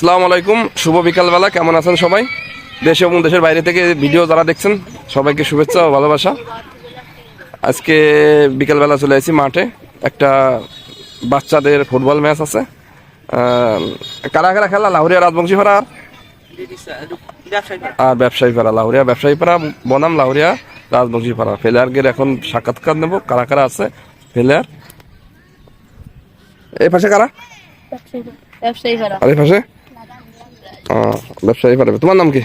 আসসালামু আলাইকুম শুভ বিকালবেলা কেমন আছেন সবাই? দেশে এবং দেশের বাইরে থেকে ভিডিও যারা দেখছেন সবাইকে শুভেচ্ছা ও ভালোবাসা। আজকে বিকালবেলা চলে আসি মাঠে একটা বাচ্চাদের ফুটবল ম্যাচ আছে। কারা কারা খেলা? লাহরিয়া রাজবংশী পাড়া আর- ব্যবসায়ী পাড়া লাহুরিয়া ব্যবসায়ী পাড়া বনাম লাহরিয়া রাজবংশী পাড়া। ফেলিয়ারগের এখন সাক্ষাৎকার নেব কারা কারা আছে ফেলার এই পাশে কারা? ব্যবসায়ী ভাড়া আর এই পাশে? ব্যবসায়ী পাড়া তোমার নাম কি?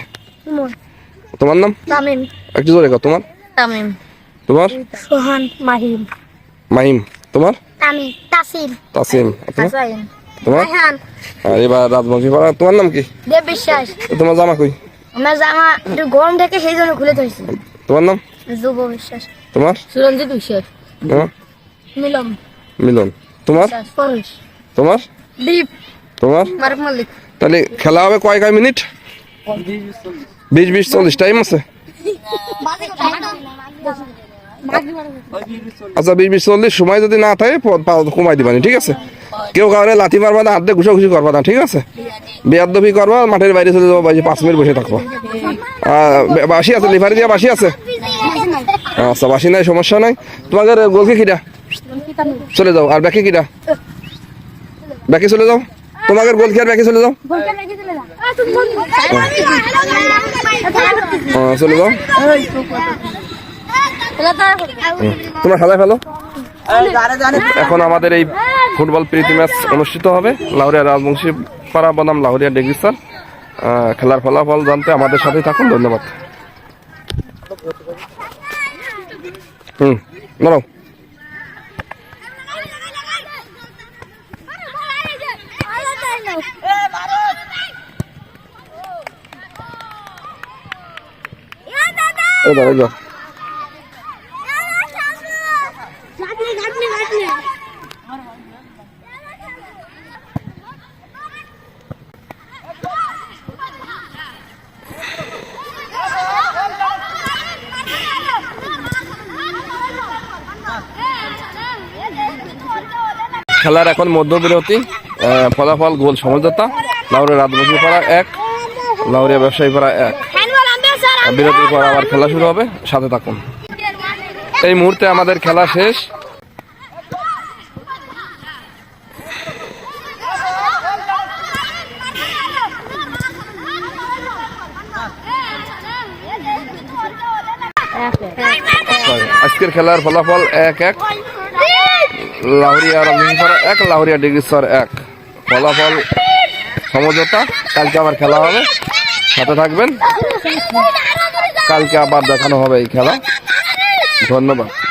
তোমার নাম? তামিম। একটু জোরে কর তোমার? তামিম। তোমার? সোহান মাহিম। মাহিম। তোমার? তামিম। তাসিম। তাসিম। তোমার? তোমার? রায়হান আর এবার রাজবংশী পাড়া। তোমার নাম কি? দেব বিশ্বাস। তোমার জামা কই? আমার জামা একটু গরম থেকে সেই জন্য খুলে ধরছি। তোমার নাম? যুব বিশ্বাস। তোমার? সুরঞ্জিত বিশ্বাস। তোমার? মিলম মিলন। তোমার? পরেশ। তোমার? দীপ। তোমার? তাহলে খেলা হবে কয় কয় মিনিট? বিশ বিশ চল্লিশ টাইম আছে? আচ্ছা বিশ বিশ চল্লিশ সময় যদি না থাকে কমাই দিবানি ঠিক আছে? কেউ কাউরে লাথি মারবা না হাত দিয়ে ঘুষা ঘুষি করবা না ঠিক আছে? বেয়াদবি করবা মাঠের বাইরে চলে যাব বাইরে পাঁচ মিনিট বসে থাকব। বাসি আছে লিভারি দিয়া বাসি আছে? আচ্ছা বাসি নাই সমস্যা নাই। তোমাদের গোলকে কিটা? চলে যাও আর ব্যাকে কিটা? ব্যাকে চলে যাও। তোমাদের গোল আর ব্যাকে চলে যাও। আহ, চলে যাও। তোমরা খেলায় ফেলো। এখন আমাদের এই ফুটবল প্রীতি ম্যাচ অনুষ্ঠিত হবে। লাউরিয়া রাজবংশী পাড়া বনাম লাউরিয়া ডিগ্রি স্যার। খেলার ফলাফল জানতে আমাদের সাথে থাকুন। ধন্যবাদ। হুম দাঁড়াও খেলার এখন মধ্যবিরতি। ফলাফল গোল সমঝোতা লাউরিয়া রাজবংশী পাড়া এক লাউরিয়া ব্যবসায়ী পাড়া এক। বিরতির পর আবার খেলা শুরু হবে সাথে থাকুন। এই মুহূর্তে আমাদের খেলা শেষ। আজকের খেলার ফলাফল এক এক লাহরিয়া রাজনীতিপাড়া এক লাহরিয়া ডিগ্রিশ্বর এক। ফলাফল সমঝোতা, কালকে আবার খেলা হবে। সাথে থাকবেন। কালকে আবার দেখানো হবে এই খেলা। ধন্যবাদ।